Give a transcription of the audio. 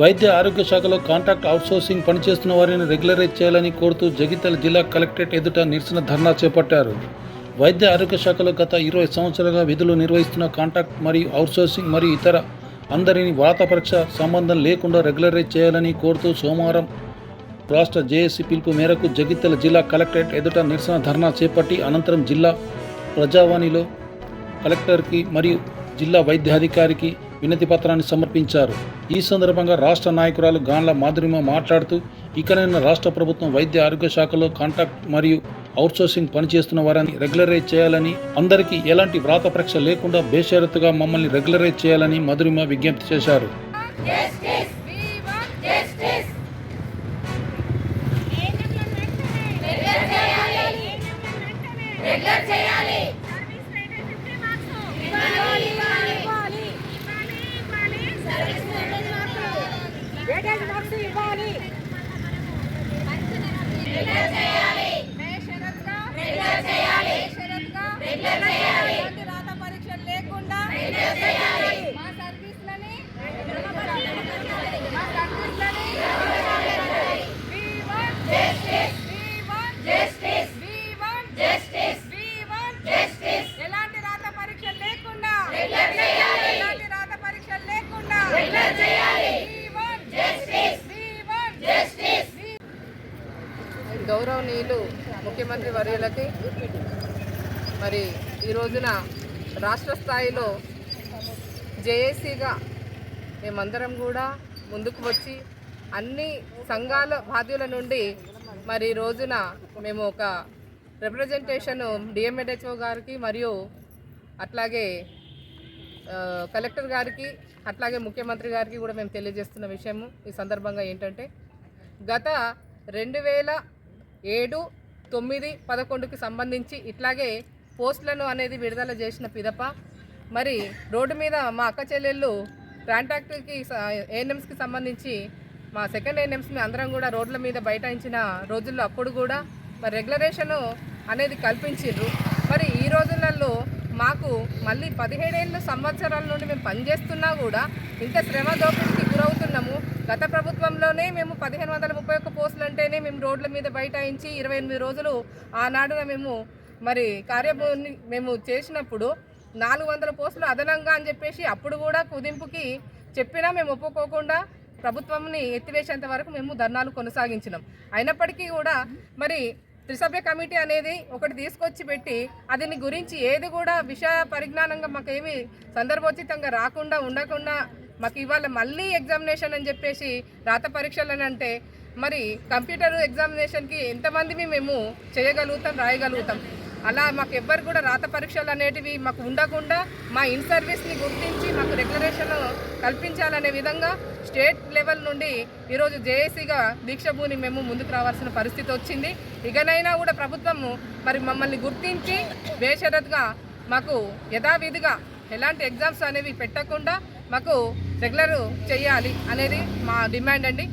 వైద్య ఆరోగ్య శాఖలో కాంట్రాక్ట్ అవుట్సోర్సింగ్ పనిచేస్తున్న వారిని రెగ్యులరైజ్ చేయాలని కోరుతూ జగిత్యాల జిల్లా కలెక్టరేట్ ఎదుట నిరసన ధర్నా చేపట్టారు. వైద్య ఆరోగ్య శాఖలో గత ఇరవై సంవత్సరాలుగా విధులు నిర్వహిస్తున్న కాంట్రాక్ట్ మరియు అవుట్సోర్సింగ్ మరియు ఇతర అందరిని వాత పరీక్ష సంబంధం లేకుండా రెగ్యులరైజ్ చేయాలని కోరుతూ సోమవారం రాష్ట్ర జేఏసీ పిలుపు మేరకు జగిత్యాల జిల్లా కలెక్టరేట్ ఎదుట నిరసన ధర్నా చేపట్టి అనంతరం జిల్లా ప్రజావాణిలో కలెక్టర్కి మరియు జిల్లా వైద్యాధికారికి వినతి పత్రాన్ని సమర్పించారు. ఈ సందర్భంగా రాష్ట్ర నాయకురాలు గాన్ల మాధురిమ మాట్లాడుతూ ఇకనైనా రాష్ట్ర ప్రభుత్వం వైద్య ఆరోగ్య శాఖలో కాంట్రాక్ట్ మరియు అవుట్సోర్సింగ్ పనిచేస్తున్న వారిని రెగ్యులరైజ్ చేయాలని అందరికీ ఎలాంటి వ్రాత పరీక్ష లేకుండా బేషరతుగా మమ్మల్ని రెగ్యులరైజ్ చేయాలని మధురిమ విజ్ఞప్తి చేశారు. రెగ్యులర్ చేయాలి రెగ్యులర్ చేయాలి ఇవ్వాలి ఇవ్వాలి సర్వీస్ వేటేజ్ మార్క్స్ ఇవ్వాలి రెగ్యులర్ చేయాలి బేషరత్గా రెగ్యులర్ చేయాలి బేషరత్గా రెగ్యులర్ చేయాలి ఎలాంటి రాత పరీక్షలు లేకుండా రెగ్యులర్ చేయాలి మా సర్వీస్లని మా సర్వీస్లని We want Justice! We want Justice! We want Justice! We want Justice! ఎలాంటి రాత పరీక్షలు లేకుండా రెగ్యులర్ చేయాలి. ఎలాంటి రాత పరీక్షలు లేకుండా రెగ్యులర్ చేయాలి. We want Justice! We want Justice! గౌరవనీయులు ముఖ్యమంత్రి వర్యులకి మరి ఈ రోజున రాష్ట్ర స్థాయిలో జేఏసీగా మేమందరం కూడా ముందుకు వచ్చి అన్ని సంఘాల బాధ్యుల నుండి మరి రోజున మేము ఒక రిప్రజెంటేషన్ డిఎంఎడ్హెచ్ఓ గారికి మరియు అట్లాగే కలెక్టర్ గారికి అట్లాగే ముఖ్యమంత్రి గారికి కూడా మేము తెలియజేస్తున్న విషయము ఈ సందర్భంగా ఏంటంటే గత రెండు వేల ఏడు తొమ్మిది పదకొండుకి సంబంధించి ఇట్లాగే పోస్టులను అనేది విడుదల చేసిన పిదప మరి రోడ్డు మీద మా అక్క చెల్లెళ్ళు కాంట్రాక్ట్కి ఏఎన్ఎంస్కి సంబంధించి మా సెకండ్ ఏఎన్ఎంస్ని అందరం కూడా రోడ్ల మీద బైఠాయించిన రోజుల్లో అప్పుడు కూడా మరి రెగ్యులరేషను అనేది కల్పించిండ్రు మరి ఈ రోజులలో మాకు మళ్ళీ పదిహేడేళ్ళు సంవత్సరాల నుండి మేము పనిచేస్తున్నా కూడా ఇంత శ్రమ దోపిడికి గురవుతున్నాము. గత ప్రభుత్వంలోనే మేము పదిహేను వందల ముప్పై ఒక్క పోస్టులు అంటేనే మేము రోడ్ల మీద బైఠాయించి ఇరవై ఎనిమిది రోజులు ఆనాడున మేము మరి కార్యభూని మేము చేసినప్పుడు నాలుగు వందల పోస్టులు అదనంగా అని చెప్పేసి అప్పుడు కూడా కుదింపుకి చెప్పినా మేము ఒప్పుకోకుండా ప్రభుత్వంని ఎత్తివేసేంత వరకు మేము ధర్నాలు కొనసాగించినాం. అయినప్పటికీ కూడా మరి త్రిసభ్య కమిటీ అనేది ఒకటి తీసుకొచ్చి పెట్టి అదిని గురించి ఏది కూడా విషయ పరిజ్ఞానంగా మాకేమి సందర్భోచితంగా రాకుండా ఉండకుండా మాకు ఇవాళ మళ్ళీ ఎగ్జామినేషన్ అని చెప్పేసి రాత పరీక్షలు అని అంటే మరి కంప్యూటర్ ఎగ్జామినేషన్కి ఎంతమందిని మేము చేయగలుగుతాం రాయగలుగుతాం. అలా మాకు ఎవ్వరు కూడా రాత పరీక్షలు అనేటివి మాకు ఉండకుండా మా ఇన్ సర్వీస్ని గుర్తించి మాకు రెగ్యులరేషన్ కల్పించాలనే విధంగా స్టేట్ లెవెల్ నుండి ఈరోజు జేఏసీగా దీక్షభూని మేము ముందుకు రావాల్సిన పరిస్థితి వచ్చింది. ఇకనైనా కూడా ప్రభుత్వము మరి మమ్మల్ని గుర్తించి బేషరత్గా మాకు యథావిధిగా ఎలాంటి ఎగ్జామ్స్ అనేవి పెట్టకుండా మాకు రెగ్యులర్ చేయాలి అనేది మా డిమాండ్ అండి.